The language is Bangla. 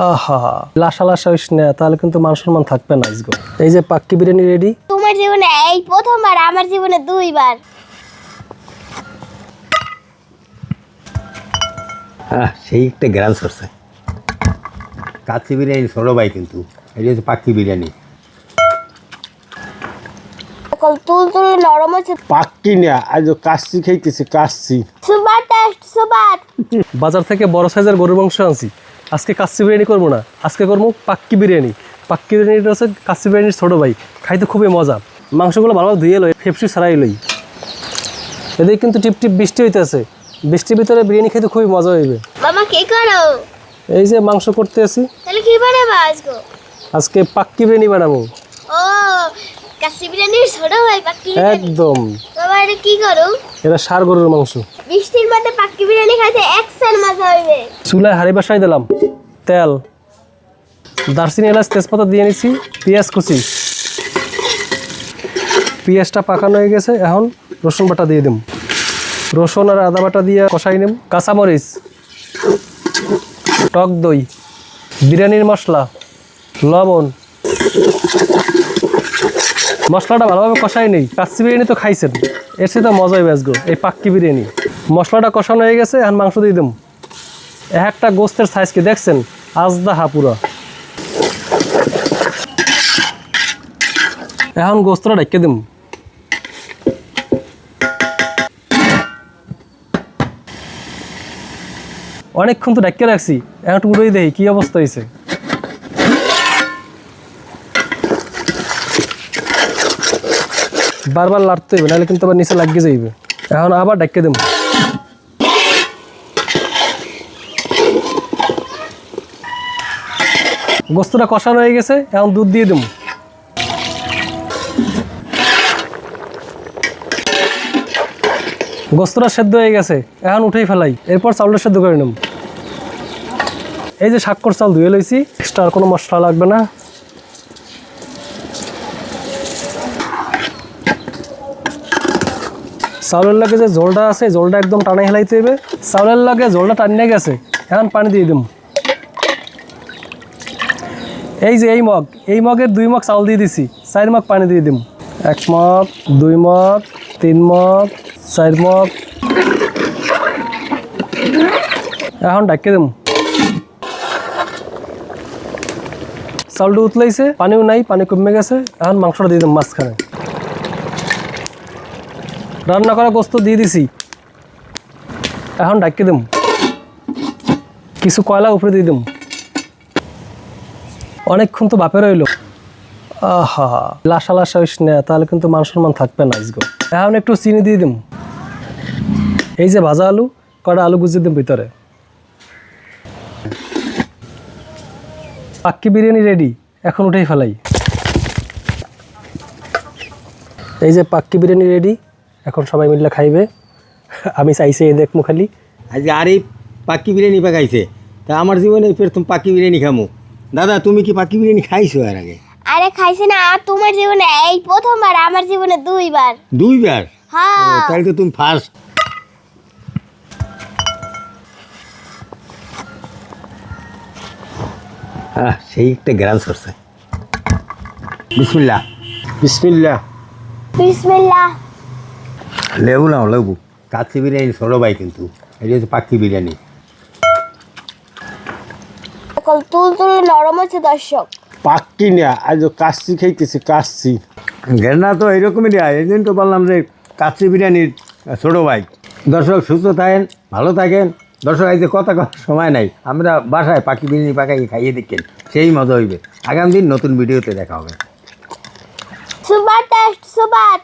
আহা লাসা লাসা হইস না তাহলে কিন্তু মান সম্মান থাকবে না আজগো। এই যে পাক্কি বিরিয়ানি রেডি তোমার জীবনে এই প্রথমবার আমার জীবনে দুইবার। হ্যাঁ সেই একটা গ্রাম সরছে। কাচ্চি বিরিয়ানি ছোটো ভাই কিন্তু এটা হচ্ছে পাক্কি বিরিয়ানি। কল তুল তুল নরম হচ্ছে পাক্কি না আজ কাশছি খাইতেছি কাশছি সুপার টেস্ট বাজার থেকে বড় সাইজের গরুর মাংস আনছি। আজকে কাচ্চি বিরিয়ানি করব না। আজকে করব পাক্কি বিরিয়ানি। পাক্কি বিরিয়ানিটা হচ্ছে কাচ্চি বিরিয়ানির ছোটো ভাই। খাইতে খুবই মজা। মাংসগুলো ভালোভাবে ধুয়ে লই ফেপসি ছাড়াই লই। এদিকে কিন্তু টিপ টিপ বৃষ্টি হইতেছে। বৃষ্টির ভিতরে বিরিয়ানি খেতে খুবই মজা হইবে। বাবা কি করো? এই যে মাংস করতে আছি তাহলে কি বানাবো আজকে? আজকে পাক্কি বিরিয়ানি বানাবো। ও কাশি বিরিয়ানির ছোট ভাই পাক্কি একদম। বাবা এটা কি করো এটা সার গরুর মাংস। বৃষ্টির মধ্যে পাক্কি বিরিয়ানি খাইতে একসাথে মজা চুলায় হাঁড়ি বাসায় দিলাম। তেল। দারচিনি এলাচ, তেজপাতা দিয়ে নিছি, পেঁয়াজ কুচি। পেঁয়াজটা পাকানো হয়ে গেছে, এখন রসুন বাটা দিয়ে দিম। রসুন আর আদা বাটা দিয়ে কষাই নিম। কাঁচামরিচ, টক দই, বিরিয়ানির মশলা, লবণ। মশলাটা ভালোভাবে কষাই নেই। কাচ্চি বিরিয়ানি তো খাইছেন। এর সাথে মজাই বেসগো এই পাক্কি বিরিয়ানি। মশলাটা কষানো হয়ে গেছে, এখন মাংস দিয়ে এক একটা গোস্তের সাইজ কি দেখছেন? আজদা হাপুরা এখন গোস্তটা ঢেকে দিম। অনেকক্ষণ তো ঢেকে রাখছি, এখন উড়েই দেই কি অবস্থা হয়েছে বারবার লাড়তে হইবে, নাহলে কিন্তু আবার নিচে লাগিয়ে যাইবে। এখন আবার ঢেকে দিম। গোস্তটা কষানো হয়ে গেছে, এখন দুধ দিয়ে দেবো। গোস্তটা সেদ্ধ হয়ে গেছে, এখন উঠেই ফেলাই, এরপর চাউলটা সেদ্ধ করে নেব। এই যে সাক্ষর চাল ধুয়ে লইছি এক্সট্রা আর কোনো মশলা লাগবে না। চাউলের লাগে যে জলটা আছে জলটা একদম টানে হেলাইতে হবে চাউলের লাগে জলটা টানিয়ে গেছে, এখন পানি দিয়ে দিম এই যে এই মগ, এই মগের দুই মগ চাউল দিয়ে দিছি, চার মগ পানি দিয়ে দিম। এক মগ, দুই মগ, তিন মগ, চার মগ। এখন ডাকে দিম। চাউলটা উতলাইছে, পানিও নাই, পানি কমে গেছে, এখন মাংসটা দিয়ে দিম মাঝখানে। রান্না করা গোস্ত দিয়ে দিছি। এখন ডাকে দিম। কিছু কয়লা উপরে দিয়ে দিম। অনেকক্ষণ তো বাপের হইল। আহা লাসা লাসা হইস না, তাহলে কিন্তু মান সম্মান থাকবে না আজগো। এখন একটু চিনি দিয়ে দিম। এই যে ভাজা আলু, কটা আলু গুজিয়ে দিম ভিতরে। পাক্কি বিরিয়ানি রেডি এখন উঠেই ফেলাই। এই যে পাক্কি বিরিয়ানি রেডি এখন সবাই মিলে খাইবে। আমি চাইছি এই দেখমু খালি। আজ আর এই পাক্কি বিরিয়ানি পাকাইছে, তা আমার জীবনে প্রথম পাক্কি বিরিয়ানি খামু। দাদা তুমি কি পাখি বিরিয়ানি খাইছো এর আগে? আরে খাইছি না আর তোমার জীবনে এই প্রথমবার আমার জীবনে দুইবার। দুইবার? হ্যাঁ। তাহলে তো তুমি ফার্স্ট হ্যাঁ সেই একটা গ্রাম সরছে। বিসমিল্লা বিসমিল্লা বিসমিল্লাহ। লেবু না লেবু। কাচ্চি বিরিয়ানি ছোটো ভাই কিন্তু এটা হচ্ছে পাখি বিরিয়ানি। কল তুল তুল নরম হচ্ছে দর্শক। পাক্কি না আজ কাশছি খাইতেছি কাশছি ঘেরনা তো এইরকমই দেয় এই জন্য তো বললাম যে কাচ্চি বিরিয়ানির ছোটো ভাই। দর্শক সুস্থ থাকেন ভালো থাকেন। দর্শক যে কথা কথা সময় নাই আমরা বাসায় পাখি বিরিয়ানি পাকাই খাইয়ে দেখেন সেই মজা হইবে। আগামী দিন নতুন ভিডিওতে দেখা হবে। Super test super